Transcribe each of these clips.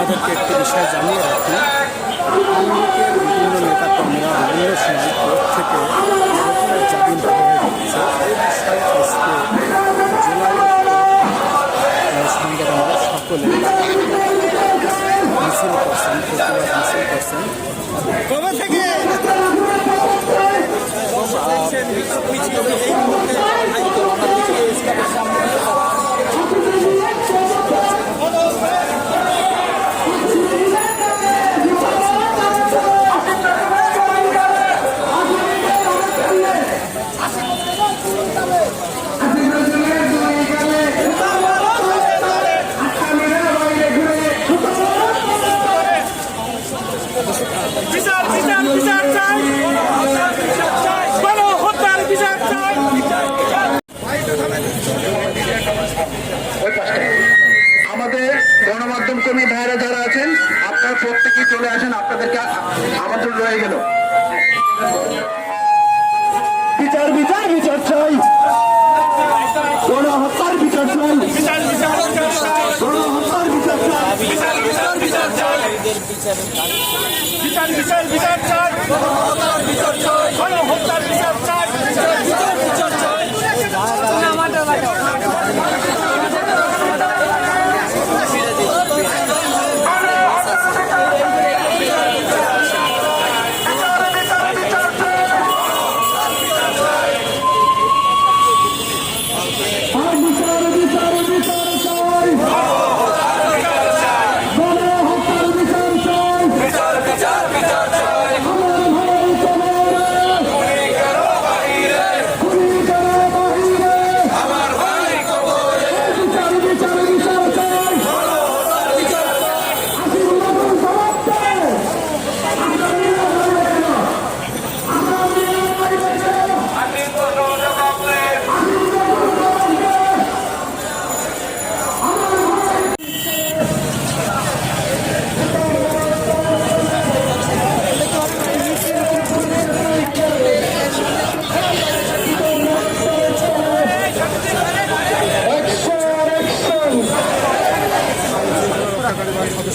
আপনাদেরকে একটি বিষয় জানিয়ে রাখি। আওয়ামী বিভিন্ন নেতা কর্মীরা বিভিন্ন কোর্ট থেকে জামিন এই বিষয়ে আজকে জুলাই সংগঠনের সকলে মিছিল করছেন কবে থেকে বিচার বিচার বিচার চাই গণহত্যার বিচার চাই ওই পাশটায়। আমাদের গণমাধ্যম কর্মী ভাইরা যারা আছেন আপনারা প্রত্যেকেই চলে আসেন আপনাদেরকে আমন্ত্রণ রয়ে গেল। বিচার বিচার বিচার চাই। গণহত্যার বিচার চাই। বিচার বিচার বিচার চাই গণহত্যার বিচার চাই। বিচার বিচার বিচার চাই। বিচার বিচার বিচার চাই। গণহত্যার বিচার চাই।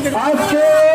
আজকে